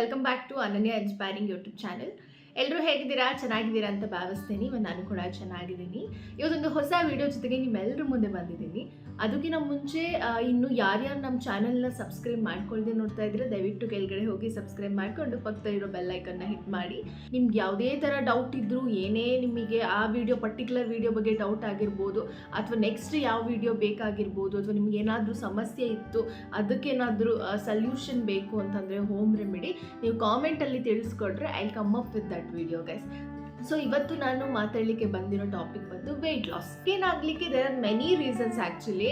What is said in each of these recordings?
welcome back to Ananya Inspiring YouTube channel. ಎಲ್ಲರೂ ಹೇಗಿದ್ದೀರಾ? ಚೆನ್ನಾಗಿದ್ದೀರಾ ಅಂತ ಭಾವಿಸ್ತೀನಿ. ಮತ್ತು ನಾನು ಕೂಡ ಚೆನ್ನಾಗಿದ್ದೀನಿ. ಇವತ್ತೊಂದು ಹೊಸ ವಿಡಿಯೋ ಜೊತೆಗೆ ನಿಮ್ಮೆಲ್ಲರ ಮುಂದೆ ಬಂದಿದ್ದೀನಿ. ಅದಕ್ಕಿಂತ ಮುಂಚೆ ಇನ್ನು ಯಾರ್ಯಾರು ನಮ್ಮ ಚಾನಲ್ನ ಸಬ್ಸ್ಕ್ರೈಬ್ ಮಾಡ್ಕೊಳ್ದೆ ನೋಡ್ತಾ ಇದ್ರೆ ದಯವಿಟ್ಟು ಕೆಳಗಡೆ ಹೋಗಿ ಸಬ್ಸ್ಕ್ರೈಬ್ ಮಾಡಿಕೊಂಡು ಪಕ್ಕದಲ್ಲಿರೋ ಇರೋ ಬೆಲ್ಲೈಕನ್ನ ಹಿಟ್ ಮಾಡಿ. ನಿಮ್ಗೆ ಯಾವುದೇ ಥರ ಡೌಟ್ ಇದ್ದರೂ ಏನೇ ನಿಮಗೆ ಆ ವಿಡಿಯೋ ಪರ್ಟಿಕ್ಯುಲರ್ ವಿಡಿಯೋ ಬಗ್ಗೆ ಡೌಟ್ ಆಗಿರ್ಬೋದು, ಅಥವಾ ನೆಕ್ಸ್ಟ್ ಯಾವ ವಿಡಿಯೋ ಬೇಕಾಗಿರ್ಬೋದು, ಅಥವಾ ನಿಮ್ಗೆ ಏನಾದರೂ ಸಮಸ್ಯೆ ಇತ್ತು, ಅದಕ್ಕೇನಾದರೂ ಸಲ್ಯೂಷನ್ ಬೇಕು ಅಂತಂದರೆ ಹೋಮ್ ರೆಮಿಡಿ ನೀವು ಕಾಮೆಂಟಲ್ಲಿ ತಿಳಿಸ್ಕೊಟ್ರೆ I come up with that video guys so ಇವತ್ತು ನಾನು ಮಾತಾಡಲಿಕ್ಕೆ ಬಂದಿರೋ ಟಾಪಿಕ್ ಬಂದು weight loss ಏನಾಗಲಿಕ್ಕೆ there are many reasons actually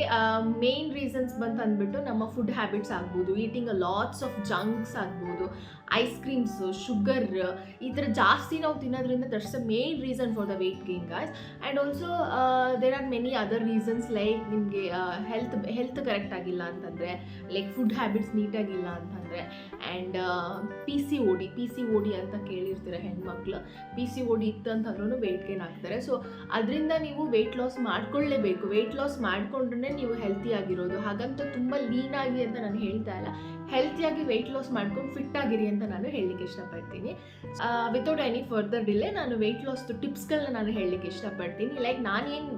main reasons ಬಂತು ಅಂದ್ಬಿಟ್ಟು ನಮ್ಮ ಫುಡ್ ಹ್ಯಾಬಿಟ್ಸ್ ಆಗ್ಬೋದು eating a lots of junks ಆಗ್ಬೋದು ಐಸ್ ಕ್ರೀಮ್ಸ್ ಶುಗರ್ ಈ ಥರ ಜಾಸ್ತಿ ನಾವು ತಿನ್ನೋದ್ರಿಂದ that's a main reason for the weight gain guys and also there are many other reasons like ನಿಮಗೆ ಹೆಲ್ತ್ ಹೆಲ್ತ್ ಕರೆಕ್ಟ್ ಆಗಿಲ್ಲ ಅಂತಂದರೆ ಲೈಕ್ ಫುಡ್ ಹ್ಯಾಬಿಟ್ಸ್ ನೀಟಾಗಿಲ್ಲ ಅಂತಂದರೆ and P C O D P C O D ಅಂತ ಕೇಳಿರ್ತೀರ ಹೆಣ್ಮಕ್ಳು P C O D ಇತ್ತು ಅಂತಂದ್ರೂ ವೆಯ್ಟ್ ಗೇನ್ ಆಗ್ತಾರೆ ಸೊ ಅದರಿಂದ ನೀವು ವೆಯ್ಟ್ ಲಾಸ್ ಮಾಡ್ಕೊಳ್ಳೇಬೇಕು. ವೆಯ್ಟ್ ಲಾಸ್ ಮಾಡಿಕೊಂಡ್ರೆ ನೀವು ಹೆಲ್ತಿ ಆಗಿರೋದು. ಹಾಗಂತ ತುಂಬ ಲೀನ್ ಆಗಿ ಅಂತ ನಾನು ಹೇಳ್ತಾ ಇಲ್ಲ. ಹೆಲ್ತಿಯಾಗಿ ವೆಯ್ಟ್ ಲಾಸ್ ಮಾಡ್ಕೊಂಡು ಫಿಟ್ ಆಗಿರಿ ಅಂತ ನಾನು ಹೇಳಲಿಕ್ಕೆ ಇಷ್ಟಪಡ್ತೀನಿ. ವಿತೌಟ್ ಎನಿ ಫರ್ದರ್ ಡಿಲೇ ನಾನು ವೆಯ್ಟ್ ಲಾಸ್ದು ಟಿಪ್ಸ್ಗಳನ್ನ ನಾನು ಹೇಳಲಿಕ್ಕೆ ಇಷ್ಟಪಡ್ತೀನಿ. ಲೈಕ್ ನಾನು ಏನು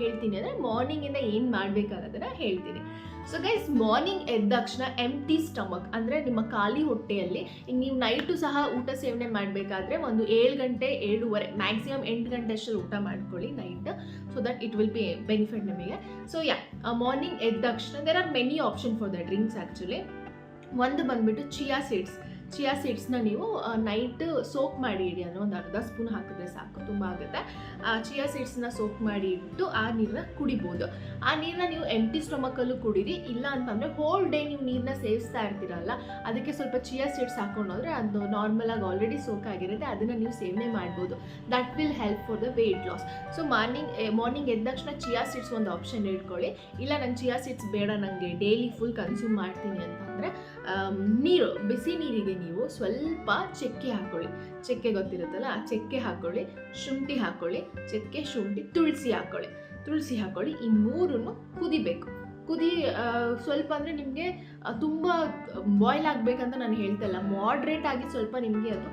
ಹೇಳ್ತೀನಿ ಅಂದರೆ ಮಾರ್ನಿಂಗಿಂದ ಏನು ಮಾಡಬೇಕನ್ನೋದನ್ನು ಹೇಳ್ತೀನಿ. ಸೊ ಗೈಸ್ ಮಾರ್ನಿಂಗ್ ಎದ್ದ ತಕ್ಷಣ ಎಂಟಿ ಸ್ಟಮಕ್ ಅಂದರೆ ನಿಮ್ಮ ಖಾಲಿ ಹೊಟ್ಟೆಯಲ್ಲಿ ನೀವು ನೈಟು ಸಹ ಊಟ ಸೇವನೆ ಮಾಡಬೇಕಾದ್ರೆ ಒಂದು ಏಳು ಗಂಟೆ, ಏಳುವರೆ ಮ್ಯಾಕ್ಸಿಮಮ್ ಎಂಟು ಗಂಟೆ ಅಷ್ಟರಲ್ಲಿ ಊಟ ಮಾಡ್ಕೊಳ್ಳಿ night so that it will be benefit ನಿಮಗೆ. ಸೊ ಯಾ ಮಾರ್ನಿಂಗ್ ಎದ್ದ ತಕ್ಷಣ there are many option for the drinks actually ಒಂದು ಬಂದುಬಿಟ್ಟು ಚಿಯಾ ಸೀಡ್ಸ್ ಚಿಯಾ ಸೀಡ್ಸ್ನ ನೀವು ನೈಟ್ ಸೋಕ್ ಮಾಡಿ ಇಡಿ ಅಂದರೆ ಒಂದು ಅರ್ಧ ಸ್ಪೂನ್ ಹಾಕಿದ್ರೆ ಸಾಕು, ತುಂಬ ಆಗುತ್ತೆ. ಆ, ಚಿಯಾ ಸೀಡ್ಸ್ನ ಸೋಕ್ ಮಾಡಿ ಇಟ್ಟು ಆ ನೀರನ್ನ ಕುಡಿಬೋದು. ಆ ನೀರನ್ನ ನೀವು ಎಂಟಿ ಸ್ಟೊಮಕಲ್ಲೂ ಕುಡೀರಿ, ಇಲ್ಲ ಅಂತಂದರೆ ಹೋಲ್ ಡೇ ನೀವು ನೀರನ್ನ ಸೇವಿಸ್ತಾ ಇರ್ತೀರಲ್ಲ, ಅದಕ್ಕೆ ಸ್ವಲ್ಪ ಚಿಯಾ ಸೀಡ್ಸ್ ಹಾಕೊಂಡೋದ್ರೆ ಅದು ನಾರ್ಮಲಾಗಿ ಆಲ್ರೆಡಿ ಸೋಕ್ ಆಗಿರುತ್ತೆ, ಅದನ್ನು ನೀವು ಸೇವನೆ ಮಾಡ್ಬೋದು. That will help for the weight loss so morning morning ಎದ್ದ ತಕ್ಷಣ ಚಿಯಾ ಸೀಡ್ಸ್ ಒಂದು ಆಪ್ಷನ್ ಇಟ್ಕೊಳ್ಳಿ. ಇಲ್ಲ, ನಾನು ಚಿಯಾ ಸೀಡ್ಸ್ ಬೇಡ ನನಗೆ ಡೈಲಿ ಫುಲ್ ಕನ್ಸ್ಯೂಮ್ ಮಾಡ್ತೀನಿ ಅಂತಂದರೆ ನೀರು, ಬಿಸಿ ನೀರಿಗೆ ನೀವು ಸ್ವಲ್ಪ ಚಕ್ಕೆ ಹಾಕ್ಕೊಳ್ಳಿ ಚಕ್ಕೆ ಗೊತ್ತಿರುತ್ತಲ್ಲ, ಆ ಚಕ್ಕೆ ಹಾಕ್ಕೊಳ್ಳಿ ಶುಂಠಿ ಹಾಕ್ಕೊಳ್ಳಿ ಚಕ್ಕೆ, ಶುಂಠಿ, ತುಳಸಿ ಹಾಕೊಳ್ಳಿ. ತುಳಸಿ ಹಾಕ್ಕೊಳ್ಳಿ ಈ ಮೂರನ್ನು ಕುದಿಬೇಕು. ಕುದಿ ಸ್ವಲ್ಪ ಅಂದರೆ ನಿಮಗೆ ತುಂಬ ಬಾಯ್ಲ್ ಆಗಬೇಕಂತ ನಾನು ಹೇಳ್ತಾ ಇಲ್ಲ. ಮಾಡ್ರೇಟ್ ಆಗಿ ಸ್ವಲ್ಪ ನಿಮಗೆ ಅದು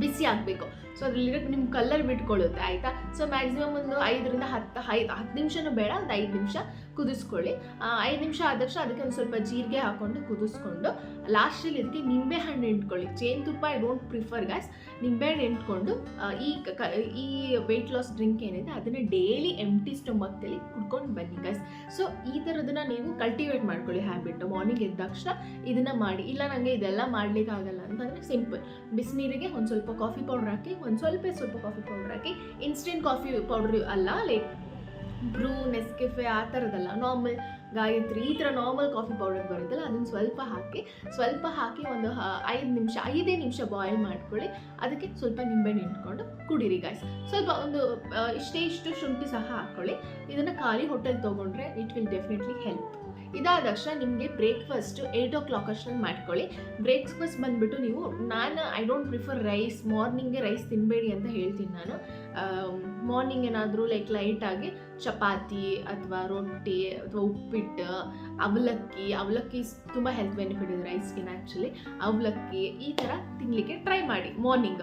ಬಿಸಿ ಆಗಬೇಕು. ಸೊ ಅದರಲ್ಲಿರೋ ನಿಮ್ಮ ಕಲರ್ ಬಿಟ್ಕೊಳ್ಳುತ್ತೆ, ಆಯಿತಾ? ಸೊ ಮ್ಯಾಕ್ಸಿಮಮ್ ಒಂದು ಐದರಿಂದ ಹತ್ತು, ಐದು, ಹತ್ತು ನಿಮಿಷನೂ ಬೇಡ, ಒಂದು ಐದು ನಿಮಿಷ ಕುದಿಸ್ಕೊಳ್ಳಿ. ಐದು ನಿಮಿಷ ಆದ ತಕ್ಷಣ ಅದಕ್ಕೆ ಒಂದು ಸ್ವಲ್ಪ ಜೀರಿಗೆ ಹಾಕ್ಕೊಂಡು ಕುದಿಸ್ಕೊಂಡು ಲಾಸ್ಟಲ್ಲಿ ಇದಕ್ಕೆ ನಿಂಬೆ ಹಣ್ಣು ಜೇನು ತುಪ್ಪ ಐ ಡೋಂಟ್ ಪ್ರಿಫರ್ ಗ್ಯಾಸ್ ನಿಂಬೆಹಣ್ಣು ಇಟ್ಕೊಂಡು ಈ ಕ- ಈ ವೆಯ್ಟ್ ಲಾಸ್ ಡ್ರಿಂಕ್ ಏನಿದೆ, ಅದನ್ನು ಡೈಲಿ ಎಂಟಿ ಸ್ಟೊಮಕ್ದಲ್ಲಿ ಕುಡ್ಕೊಂಡು ಬನ್ನಿ ಗ್ಯಾಸ್ ಸೊ ಈ ಥರದನ್ನ ನೀವು ಕಲ್ಟಿವೇಟ್ ಮಾಡ್ಕೊಳ್ಳಿ ಹ್ಯಾಬಿಟ್ ಮಾರ್ನಿಂಗ್ ಎದ್ದ ತಕ್ಷಣ ಇದನ್ನು ಮಾಡಿ. ಇಲ್ಲ ನನಗೆ ಇದೆಲ್ಲ ಮಾಡ್ಲಿಕ್ಕೆ ಆಗಲ್ಲ ಅಂತಂದರೆ ಸಿಂಪಲ್ ಬಿಸಿನೀರಿಗೆ ಒಂದು ಸ್ವಲ್ಪ ಕಾಫಿ ಪೌಡರ್ ಹಾಕಿ ಒಂದು ಸ್ವಲ್ಪ ಸ್ವಲ್ಪ ಕಾಫಿ ಪೌಡರ್ ಹಾಕಿ ಇನ್ಸ್ಟೆಂಟ್ ಕಾಫಿ ಪೌಡ್ರ್ ಅಲ್ಲ ಲೈಕ್ ಬ್ರೂ ನೆಸ್ಕೆಫೆ ಆ ಥರದ್ದಲ್ಲ ನಾರ್ಮಲ್ ಗಾಯತ್ರಿ, ಈ ಥರ ನಾರ್ಮಲ್ ಕಾಫಿ ಪೌಡರ್ ಬರುತ್ತಲ್ಲ, ಅದನ್ನು ಸ್ವಲ್ಪ ಹಾಕಿ ಸ್ವಲ್ಪ ಹಾಕಿ ಒಂದು ಐದು ನಿಮಿಷ, ಐದೇ ನಿಮಿಷ ಬಾಯ್ಲ್ ಮಾಡ್ಕೊಳ್ಳಿ. ಅದಕ್ಕೆ ಸ್ವಲ್ಪ ನಿಂಬೆಹಣ್ಣು ಇಟ್ಕೊಂಡು ಕುಡೀರಿ ಗಾಯ್ಸ್ ಸ್ವಲ್ಪ ಒಂದು ಇಷ್ಟೇ ಇಷ್ಟು ಶುಂಠಿ ಸಹ ಹಾಕ್ಕೊಳ್ಳಿ ಇದನ್ನು ಖಾಲಿ ಹೋಟೆಲ್ ತೊಗೊಂಡ್ರೆ ಇಟ್ ವಿಲ್ ಡೆಫಿನೆಟ್ಲಿ ಹೆಲ್ಪ್ ಇದಾದ ನಿಮಗೆ ಬ್ರೇಕ್ಫಾಸ್ಟ್ ಏಯ್ಟ್ ಓ ಕ್ಲಾಕ್ ಅಷ್ಟರಲ್ಲಿ ಮಾಡ್ಕೊಳ್ಳಿ. ಬ್ರೇಕ್ಫಾಸ್ಟ್ ಬಂದುಬಿಟ್ಟು ನೀವು ನಾನು ಐ ಡೋಂಟ್ ಪ್ರಿಫರ್ ರೈಸ್ ಮಾರ್ನಿಂಗ್ಗೆ ರೈಸ್ ತಿನ್ನಬೇಡಿ ಅಂತ ಹೇಳ್ತೀನಿ ನಾನು. ಮಾರ್ನಿಂಗ್ ಏನಾದರೂ ಲೈಕ್ ಲೈಟಾಗಿ ಚಪಾತಿ ಅಥವಾ ರೊಟ್ಟಿ ಅಥವಾ ಉಪ್ಪಿಟ್ಟು, ಅವಲಕ್ಕಿ ಅವಲಕ್ಕಿ ತುಂಬ ಹೆಲ್ತ್ ಬೆನಿಫಿಟ್ ಇದೆ ರೈಸ್ಗಿನ ಆ್ಯಕ್ಚುಲಿ ಅವಲಕ್ಕಿ ಈ ಥರ ತಿನ್ನಲಿಕ್ಕೆ ಟ್ರೈ ಮಾಡಿ ಮಾರ್ನಿಂಗ್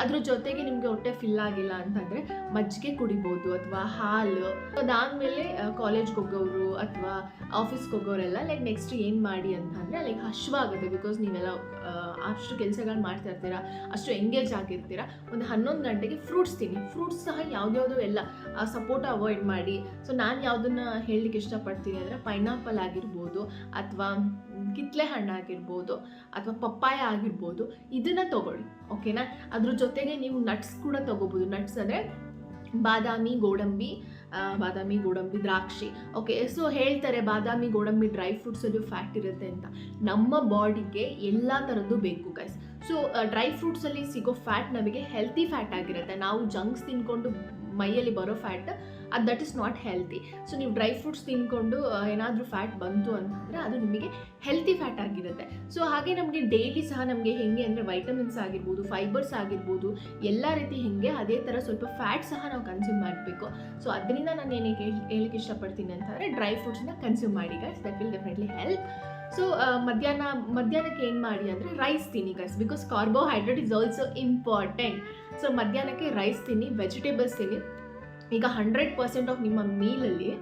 ಅದ್ರ ಜೊತೆಗೆ ನಿಮಗೆ ಹೊಟ್ಟೆ ಫಿಲ್ ಆಗಿಲ್ಲ ಅಂತಂದರೆ ಮಜ್ಜಿಗೆ ಕುಡಿಬೋದು ಅಥವಾ ಹಾಲು. ಅದಾದಮೇಲೆ ಕಾಲೇಜ್ಗೆ ಹೋಗೋರು ಅಥವಾ ಆಫೀಸ್ಗೆ ಹೋಗೋರೆಲ್ಲ ಲೈಕ್ ನೆಕ್ಸ್ಟ್ ಏನು ಮಾಡಿ ಅಂತಂದರೆ ಲೈಕ್ ಹಶ್ವಾಗುತ್ತೆ ಬಿಕಾಸ್ ನೀವೆಲ್ಲ ಅಷ್ಟು ಕೆಲಸಗಳು ಮಾಡ್ತಾ ಇರ್ತೀರಾ, ಅಷ್ಟು ಎಂಗೇಜ್ ಆಗಿರ್ತೀರಾ. ಒಂದು ಹನ್ನೊಂದು ಗಂಟೆಗೆ ಫ್ರೂಟ್ಸ್ ತಿನ್ನಿ. ಫ್ರೂಟ್ಸ್ ಸಹ ಯಾವ್ದ್ಯಾವುದೋ ಎಲ್ಲ ಸಪೋರ್ಟ್ ಅವಾಯ್ಡ್ ಮಾಡಿ. ಸೊ ನಾನು ಯಾವುದನ್ನು ಹೇಳಲಿಕ್ಕೆ ಇಷ್ಟಪಡ್ತೀನಿ ಅಂದರೆ ಪೈನಾಪಲ್ ಆಗಿರ್ಬೋದು ಅಥವಾ ಕಿತ್ಲೆ ಹಣ್ಣಾಗಿರ್ಬೋದು ಅಥವಾ ಪಪ್ಪಾಯ ಆಗಿರ್ಬೋದು ಇದನ್ನು ತಗೊಳ್ಳಿ ಓಕೆನಾ ಅದ್ರ ಜೊತೆಗೆ ನೀವು ನಟ್ಸ್ ಕೂಡ ತಗೋಬೋದು. ನಟ್ಸ್ ಅಂದರೆ ಬಾದಾಮಿ, ಗೋಡಂಬಿ ಬಾದಾಮಿ, ಗೋಡಂಬಿ, ದ್ರಾಕ್ಷಿ ಓಕೆ ಸೊ ಹೇಳ್ತಾರೆ ಬಾದಾಮಿ, ಗೋಡಂಬಿ ಡ್ರೈ ಫ್ರೂಟ್ಸಲ್ಲೂ ಫ್ಯಾಟ್ ಇರುತ್ತೆ ಅಂತ. ನಮ್ಮ ಬಾಡಿಗೆ ಎಲ್ಲ ಥರದ್ದು ಬೇಕು ಗೈಸ್ ಸೊ ಡ್ರೈ ಫ್ರೂಟ್ಸಲ್ಲಿ ಸಿಗೋ ಫ್ಯಾಟ್ ನಮಗೆ ಹೆಲ್ತಿ ಫ್ಯಾಟ್ ಆಗಿರುತ್ತೆ. ನಾವು ಜಂಕ್ಸ್ ತಿನ್ಕೊಂಡು ಮೈಯಲ್ಲಿ ಬರೋ ಫ್ಯಾಟ್ ಅದು that is not healthy so ನೀವು ಡ್ರೈ ಫ್ರೂಟ್ಸ್ ತಿನ್ಕೊಂಡು ಏನಾದರೂ ಫ್ಯಾಟ್ ಬಂತು ಅಂತಂದರೆ ಅದು ನಿಮಗೆ ಹೆಲ್ತಿ ಫ್ಯಾಟ್ ಆಗಿರುತ್ತೆ. ಸೊ ಹಾಗೆ ನಮಗೆ ಡೈಲಿ ಸಹ ನಮಗೆ ಹೆಂಗೆ ಅಂದರೆ ವೈಟಮಿನ್ಸ್ ಆಗಿರ್ಬೋದು ಫೈಬರ್ಸ್ ಆಗಿರ್ಬೋದು, ಎಲ್ಲ ರೀತಿ ಹೆಂಗೆ ಅದೇ ಥರ ಸ್ವಲ್ಪ ಫ್ಯಾಟ್ ಸಹ ನಾವು ಕನ್ಸ್ಯೂಮ್ ಮಾಡಬೇಕು. ಸೊ ಅದರಿಂದ ನಾನು ಏನಕ್ಕೆ ಹೇಳಕ್ಕೆ ಇಷ್ಟಪಡ್ತೀನಿ ಅಂತಂದರೆ ಡ್ರೈ ಫ್ರೂಟ್ಸ್ನ ಕನ್ಸ್ಯೂಮ್ ಮಾಡಿ guys that will definitely help so ಮಧ್ಯಾಹ್ನ, ಮಧ್ಯಾಹ್ನಕ್ಕೆ ಏನು ಮಾಡಿ ಅಂದರೆ ರೈಸ್ ತಿನ್ನಿ guys because carbohydrate is also important so ಮಧ್ಯಾಹ್ನಕ್ಕೆ ರೈಸ್ ತಿನ್ನಿ ವೆಜಿಟೇಬಲ್ಸ್ ತಿನ್ನಿ. ಈಗ ಹಂಡ್ರೆಡ್ ಪರ್ಸೆಂಟ್ ಆಫ್ ನಿಮ್ಮ ಮೀಲಲ್ಲಿ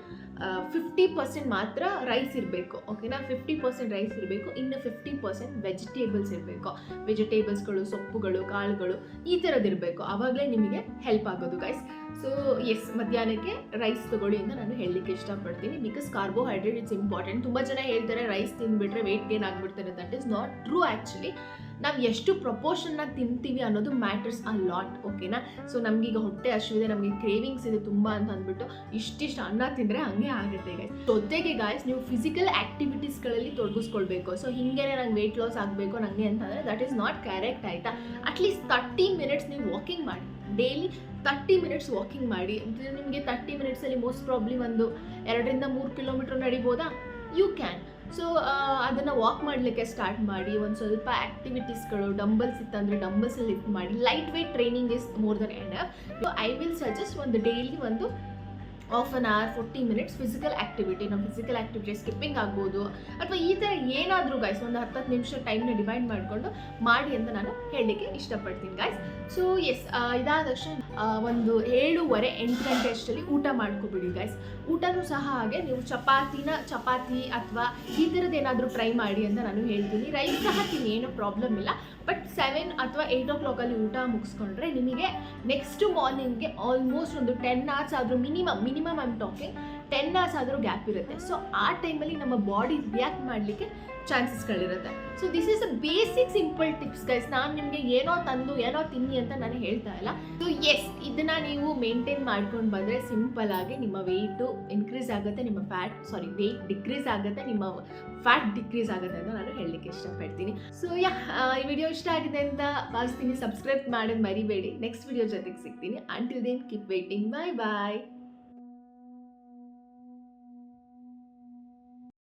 ಫಿಫ್ಟಿ ಪರ್ಸೆಂಟ್ ಮಾತ್ರ ರೈಸ್ ಇರಬೇಕು ಓಕೆನಾ ಫಿಫ್ಟಿ ಪರ್ಸೆಂಟ್ ರೈಸ್ ಇರಬೇಕು, ಇನ್ನು ಫಿಫ್ಟಿ ಪರ್ಸೆಂಟ್ ವೆಜಿಟೇಬಲ್ಸ್ ಇರಬೇಕು. ವೆಜಿಟೇಬಲ್ಸ್ಗಳು ಸೊಪ್ಪುಗಳು, ಕಾಳುಗಳು, ಈ ಥರದ್ದು ಇರಬೇಕು. ಆವಾಗಲೇ ನಿಮಗೆ ಹೆಲ್ಪ್ ಆಗೋದು ಗೈಸ್ ಸೊ ಎಸ್ ಮಧ್ಯಾಹ್ನಕ್ಕೆ ರೈಸ್ ತಗೊಳ್ಳಿ ಅಂತ ನಾನು ಹೇಳಲಿಕ್ಕೆ ಇಷ್ಟಪಡ್ತೀನಿ. ಬಿಕಾಸ್ ಕಾರ್ಬೋಹೈಡ್ರೇಟ್ ಇಟ್ಸ್ ಇಂಪಾರ್ಟೆಂಟ್ ತುಂಬ ಜನ ಹೇಳ್ತಾರೆ ರೈಸ್ ತಿಂದುಬಿಟ್ರೆ ವೆಯ್ಟ್ ಗೇನ್ ಆಗಿಬಿಡ್ತಾರೆ that is not true actually ನಾವು ಎಷ್ಟು ಪ್ರಪೋರ್ಷನ್ನ ತಿಂತೀವಿ ಅನ್ನೋದು ಮ್ಯಾಟರ್ಸ್ ಆ ಲಾಟ್ ಓಕೆನಾ ಸೊ ನಮಗೀಗ ಹೊಟ್ಟೆ ಅಶ್ವಿದೆ ನಮಗೆ ಕ್ರೇವಿಂಗ್ಸ್ ಇದೆ ತುಂಬ ಅಂತ ಅಂದ್ಬಿಟ್ಟು ಇಷ್ಟಿಷ್ಟು ಅನ್ನ ತಿಂದರೆ ಹಂಗೆ ಆಗುತ್ತೆ ಗೈಸ್ ಜೊತೆಗೆ ಗಾಯ್ಸ್ ನೀವು ಫಿಸಿಕಲ್ ಆ್ಯಕ್ಟಿವಿಟೀಸ್ಗಳಲ್ಲಿ ತೊಡಗಿಸ್ಕೊಳ್ಬೇಕು. ಸೊ ಹಿಂಗೆ ನಂಗೆ ವೆಯ್ಟ್ ಲಾಸ್ ಆಗಬೇಕು ನನಗೆ ಅಂತಂದರೆ ದಟ್ ಈಸ್ ನಾಟ್ ಕರೆಕ್ಟ್ ಆಯಿತಾ? ಅಟ್ಲೀಸ್ಟ್ ತರ್ಟಿ ಮಿನಿಟ್ಸ್ ನೀವು ವಾಕಿಂಗ್ ಮಾಡಿ. ಡೈಲಿ ತರ್ಟಿ ಮಿನಿಟ್ಸ್ ವಾಕಿಂಗ್ ಮಾಡಿ. ನಿಮಗೆ ತರ್ಟಿ ಮಿನಿಟ್ಸಲ್ಲಿ ಮೋಸ್ಟ್ ಪ್ರಾಬ್ಲಮ್ ಒಂದು ಎರಡರಿಂದ ಮೂರು ಕಿಲೋಮೀಟ್ರ್ ನಡಿಬೋದಾ? ಯು ಕ್ಯಾನ್ ಸೊ ಅದನ್ನು ವಾಕ್ ಮಾಡಲಿಕ್ಕೆ ಸ್ಟಾರ್ಟ್ ಮಾಡಿ ಒಂದು ಸ್ವಲ್ಪ ಆ್ಯಕ್ಟಿವಿಟೀಸ್ಗಳು ಡಂಬಲ್ಸ್ ಇತ್ತಂದರೆ ಡಂಬಲ್ಸ್ ಲಿಫ್ಟ್ ಮಾಡಿ. Light weight training is more than and so I will suggest ಒಂದು ಡೈಲಿ ಒಂದು of an hour forty minutes physical activity ನಮ್ಮ ಫಿಸಿಕಲ್ ಆ್ಯಕ್ಟಿವಿಟಿ ಸ್ಕಿಪ್ಪಿಂಗ್ ಆಗ್ಬೋದು. ಅಥವಾ ಈ ಥರ ಏನಾದರೂ ಗೈಸ್ ಒಂದು ಹತ್ತತ್ತು ನಿಮಿಷ ಟೈಮ್ನ ಡಿವೈಡ್ ಮಾಡಿಕೊಂಡು ಮಾಡಿ ಅಂತ ನಾನು ಹೇಳಲಿಕ್ಕೆ ಇಷ್ಟಪಡ್ತೀನಿ ಗೈಸ್ ಸೊ ಎಸ್ ಇದಾದ ತಕ್ಷಣ ಆ, ಒಂದು ಏಳುವರೆ, ಎಂಟು ಗಂಟೆ ಅಷ್ಟರಲ್ಲಿ ಊಟ ಮಾಡ್ಕೊಬಿಡಿ ಗೈಸ್ ಊಟನೂ ಸಹ ಹಾಗೆ ನೀವು ಚಪಾತಿನ, ಚಪಾತಿ ಅಥವಾ ಈ ಥರದ್ದು ಏನಾದರೂ ಟ್ರೈ ಮಾಡಿ ಅಂತ ನಾನು ಹೇಳ್ತೀನಿ. ರೈಸ್ ಸಹ ತಿನ್ನಿ, ಏನೂ ಪ್ರಾಬ್ಲಮ್ ಇಲ್ಲ. ಬಟ್ ಸೆವೆನ್ ಅಥವಾ ಏಯ್ಟ್ ಓ ಕ್ಲಾಕಲ್ಲಿ ಊಟ ಮುಗಿಸ್ಕೊಂಡ್ರೆ ನಿಮಗೆ ನೆಕ್ಸ್ಟ್ ಮಾರ್ನಿಂಗ್ಗೆ ಆಲ್ಮೋಸ್ಟ್ ಒಂದು ಟೆನ್ ಅವರ್ಸ್ ಆದರೂ minimum minimum I'm talking ten hours ಆದರೂ ಗ್ಯಾಪ್ ಇರುತ್ತೆ. ಸೊ ಆ ಟೈಮಲ್ಲಿ ನಮ್ಮ ಬಾಡಿ ರಿಯಾಕ್ಟ್ ಮಾಡಲಿಕ್ಕೆ ಚಾನ್ಸಸ್ಗಳಿರುತ್ತೆ so this is a basic simple tips guys ನಾನು ನಿಮಗೆ ಏನೋ ತಂದು, ಏನೋ ತಿನ್ನಿ ಅಂತ ನಾನು ಹೇಳ್ತಾ ಇಲ್ಲ. ಸೊ ಎಸ್ ಇದನ್ನ ನೀವು ಮೇಂಟೈನ್ ಮಾಡ್ಕೊಂಡು ಬಂದರೆ ಸಿಂಪಲ್ ಆಗಿ ನಿಮ್ಮ ವೆಯ್ಟು ಇನ್ಕ್ರೀಸ್ ಆಗುತ್ತೆ, ನಿಮ್ಮ ಫ್ಯಾಟ್ ಸಾರಿ ವೆಯ್ಟ್ ಡಿಕ್ರೀಸ್ ಆಗುತ್ತೆ, ನಿಮ್ಮ ಫ್ಯಾಟ್ ಡಿಕ್ರೀಸ್ ಆಗುತ್ತೆ ಅಂತ ನಾನು ಹೇಳಲಿಕ್ಕೆ ಇಷ್ಟಪಡ್ತೀನಿ. ಸೊ ಯಾ ಈ ವಿಡಿಯೋ ಇಷ್ಟ ಆಗಿದೆ ಅಂತ ಭಾವಿಸ್ತೀನಿ. ಸಬ್ಸ್ಕ್ರೈಬ್ ಮಾಡೋದು ಮರಿಬೇಡಿ. ನೆಕ್ಸ್ಟ್ ವಿಡಿಯೋ ಜೊತೆಗೆ ಸಿಗ್ತೀನಿ. Until then keep waiting bye bye